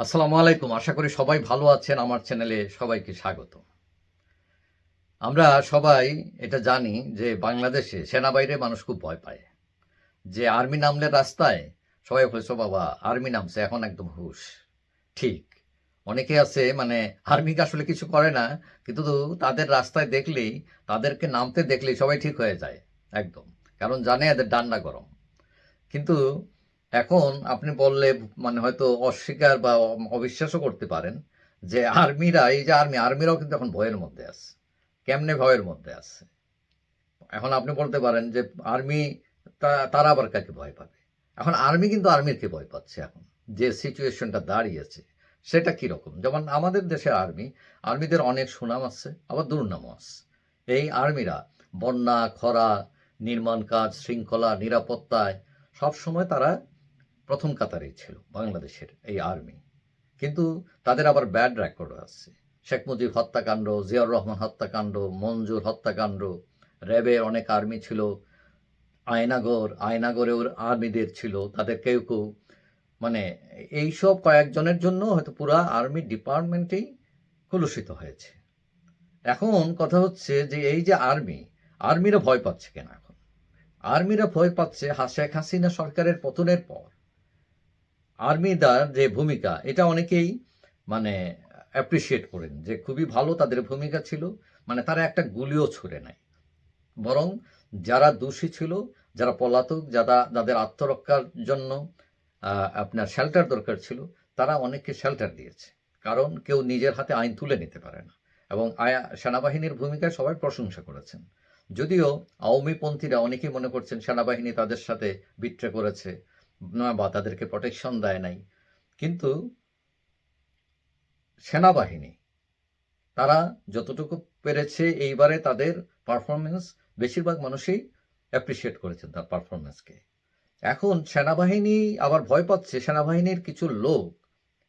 আসসালামু আলাইকুম। আশা করি সবাই ভালো আছেন। আমার চ্যানেলে সবাইকে স্বাগত। আমরা সবাই এটা জানি যে বাংলাদেশে সেনাবাহিনীর মানুষ খুব ভয় পায়। যে আর্মি নামলে রাস্তায় সবাই বলেছ বাবা, আর্মি নামছে, এখন একদম হুশ। ঠিক, অনেকে আছে মানে আর্মিকে আসলে কিছু করে না, কিন্তু তাদের রাস্তায় দেখলেই, তাদেরকে নামতে দেখলেই সবাই ঠিক হয়ে যায়, একদম। কারণ জানে এদের ডান্ডা গরম। কিন্তু এখন আপনি বললে মানে হয়তো অস্বীকার বা অবিশ্বাসও করতে পারেন যে আর্মিরা, এই যে আর্মি, আর্মিরাও কিন্তু এখন ভয়ের মধ্যে আছে। কেমনে ভয়ের মধ্যে আছে? এখন আপনি বলতে পারেন যে আর্মি তারা আবার কাকে ভয় পাবে? এখন আর্মি কিন্তু আর্মিরকে ভয় পাচ্ছে এখন? যে সিচুয়েশনটা দাঁড়িয়েছে, সেটা কীরকম যেমন আমাদের দেশের আর্মি, আর্মিদের অনেক সুনাম আছে, আবার দুর্নামও আছে। এই আর্মিরা বন্যা, খরা, নির্মাণ কাজ, শৃঙ্খলা, নিরাপত্তায় সবসময় তারা প্রথম কাতারেই ছিল, বাংলাদেশের এই আর্মি। কিন্তু তাদের আবার ব্যাড রেকর্ডও আছে। শেখ মুজিব হত্যাকাণ্ড, জিয়াউর রহমান হত্যাকাণ্ড, মঞ্জুর হত্যাকাণ্ড, র্যাবের অনেক আর্মি ছিল, আয়নাগর আয়নাগরেও আর্মিদের ছিল, তাদের কেউ কেউ মানে এইসব কয়েকজনের জন্য হয়তো পুরা আর্মি ডিপার্টমেন্টেই কলুষিত হয়েছে। এখন কথা হচ্ছে যে এই যে আর্মি, আর্মিরা ভয় পাচ্ছে কেন এখন? আর্মিরা ভয় পাচ্ছে শেখ হাসিনা সরকারের পতনের পর। আর্মিদার যে ভূমিকা, এটা অনেকেই মানে অ্যাপ্রিসিয়েট করেন যে খুবই ভালো তাদের ভূমিকা ছিল। মানে তারা একটা গুলিও ছুড়ে নেয়। বরং যারা দোষী ছিল, যারা পলাতক, যারা যাদের আত্মরক্ষার জন্য আপনার শেল্টার দরকার ছিল, তারা অনেককে শেল্টার দিয়েছে। কারণ কেউ নিজের হাতে আইন তুলে নিতে পারে না। এবং আয়া, সেনাবাহিনীর ভূমিকায় সবাই প্রশংসা করেছেন। যদিও আওয়ামীপন্থীরা অনেকেই মনে করছেন সেনাবাহিনী তাদের সাথে বিট্রে করেছে। বা তাদেরকে প্রোটেকশন দেয় নাই। কিন্তু সেনাবাহিনী, তারা যতটুকু পেরেছে এইবারে তাদের পারফরমেন্স বেশিরভাগ মানুষই অ্যাপ্রিসিয়েট করেছেন তার পারফরমেন্সকে এখন সেনাবাহিনী আবার ভয় পাচ্ছে, সেনাবাহিনীর কিছু লোক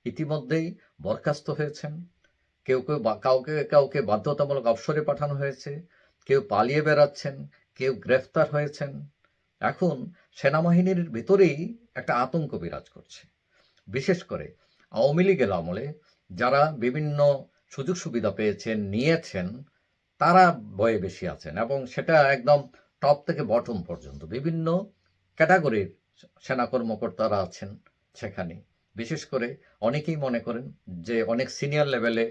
ইতিমধ্যেই বরখাস্ত হয়েছেন। কেউ কেউ কাউকে কাউকে বাধ্যতামূলক অবসরে পাঠানো হয়েছে, কেউ পালিয়ে বেড়াচ্ছেন, কেউ গ্রেফতার হয়েছেন। এখন সেনাবাহিনীর ভিতরেই একটা আতঙ্ক বিরাজ করছে। বিশেষ করে আওয়ামী লীগের আমলে যারা বিভিন্ন সুযোগ সুবিধা পেয়েছেন, নিয়েছেন, তারা ভয়ে বেশি আছেন এবং সেটা একদম টপ থেকে বটম পর্যন্ত। বিভিন্ন ক্যাটাগরির সেনা কর্মকর্তারা আছেন সেখানে। বিশেষ করে অনেকেই মনে করেন যে অনেক সিনিয়র লেভেলে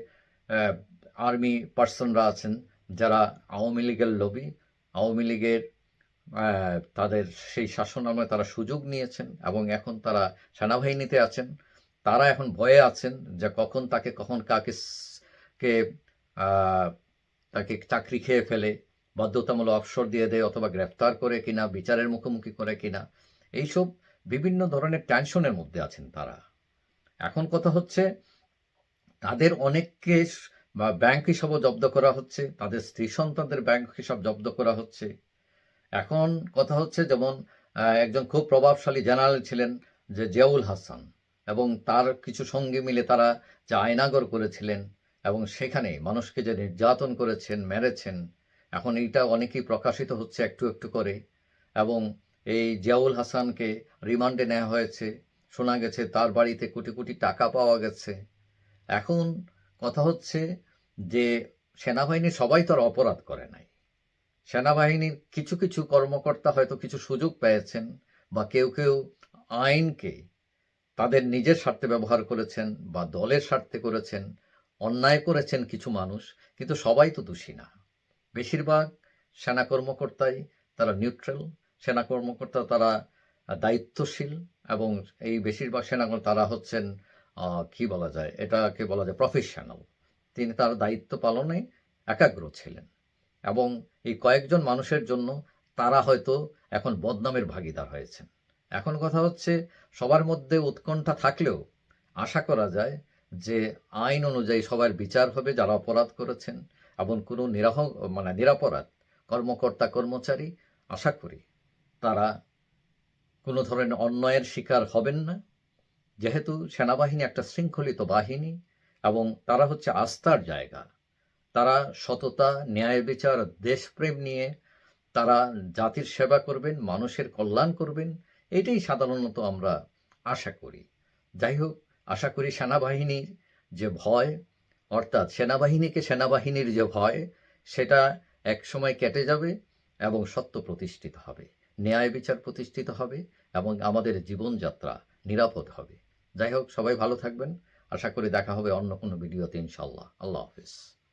আর্মি পার্সনরা আছেন যারা আওয়ামী লীগের লবি আওয়ামী লীগের তাদের সেই শাসন আমলে তারা সুযোগ নিয়েছেন এবং এখন তারা সেনাবাহিনীতে আছেন। তারা এখন ভয়ে আছেন যে কখন তাকে, কখন কাকে কে তাকে চাকরি খেয়ে ফেলে, বাধ্যতামূলক অবসর দিয়ে দেয় অথবা গ্রেফতার করে কিনা, বিচারের মুখোমুখি করে কিনা, এইসব বিভিন্ন ধরনের টেনশনের মধ্যে আছেন তারা। এখন কথা হচ্ছে, তাদের অনেককে ব্যাংক হিসাবও জব্দ করা হচ্ছে, তাদের স্ত্রী সন্তানদের ব্যাংক হিসাব জব্দ করা হচ্ছে। এখন কথা হচ্ছে যেমন একজন খুব প্রভাবশালী জেনারেল ছিলেন যে জিয়াউল হাসান এবং তার কিছু সঙ্গে মিলে তারা যে আয়নাগর করেছিলেন এবং সেখানে মানুষকে যে নির্যাতন করেছেন, মেরেছেন, এখন এইটা অনেকেই প্রকাশিত হচ্ছে একটু একটু করে এবং এই জিয়াউল হাসানকে রিমান্ডে নেওয়া হয়েছে, শোনা গেছে তার বাড়িতে কোটি কোটি টাকা পাওয়া গেছে। এখন কথা হচ্ছে যে সেনাবাহিনী সবাই তো আর অপরাধ করে নাই। সেনাবাহিনীর কিছু কিছু কর্মকর্তা হয়তো কিছু সুযোগ পেয়েছেন বা কেউ কেউ আইনকে তাদের নিজের স্বার্থে ব্যবহার করেছেন বা দলের স্বার্থে করেছেন, অন্যায় করেছেন কিছু মানুষ, কিন্তু সবাই তো দোষী না। বেশিরভাগ সেনা কর্মকর্তাই তারা নিউট্রাল সেনা কর্মকর্তা তারা দায়িত্বশীল এবং এই বেশিরভাগ সেনা তারা হচ্ছেন কি বলা যায়? এটাকে বলা যায় প্রফেশনাল তিনি তার দায়িত্ব পালনে একাগ্র ছিলেন। এবং এই কয়েকজন মানুষের জন্য তারা হয়তো এখন বদনামের ভাগিদার হয়েছেন। এখন কথা হচ্ছে, সবার মধ্যে উৎকণ্ঠা থাকলেও আশা করা যায় যে আইন অনুযায়ী সবার বিচার হবে যারা অপরাধ করেছেন এবং কোনো নিরাহ মানে নিরাপরাধ কর্মকর্তা, কর্মচারী, আশা করি তারা কোনো ধরনের অন্যায়ের শিকার হবেন না। যেহেতু সেনাবাহিনী একটা শৃঙ্খলিত বাহিনী এবং তারা হচ্ছে আস্থার জায়গা। তারা সততা, ন্যায় বিচার, দেশপ্রেম নিয়ে তারা জাতির সেবা করবেন, মানুষের কল্যাণ করবেন, এটাই সাধারণত আমরা আশা করি। যাই হোক, আশা করি সেনাবাহিনীর যে ভয়, অর্থাৎ সেনাবাহিনীকে সেনাবাহিনীর যে ভয়, সেটা একসময় কেটে যাবে এবং সত্য প্রতিষ্ঠিত হবে, ন্যায় বিচার প্রতিষ্ঠিত হবে এবং আমাদের জীবনযাত্রা নিরাপদ হবে। যাই হোক, সবাই ভালো থাকবেন। আশা করি দেখা হবে অন্য কোনো ভিডিওতে ইনশাল্লাহ আল্লাহ হাফিজ।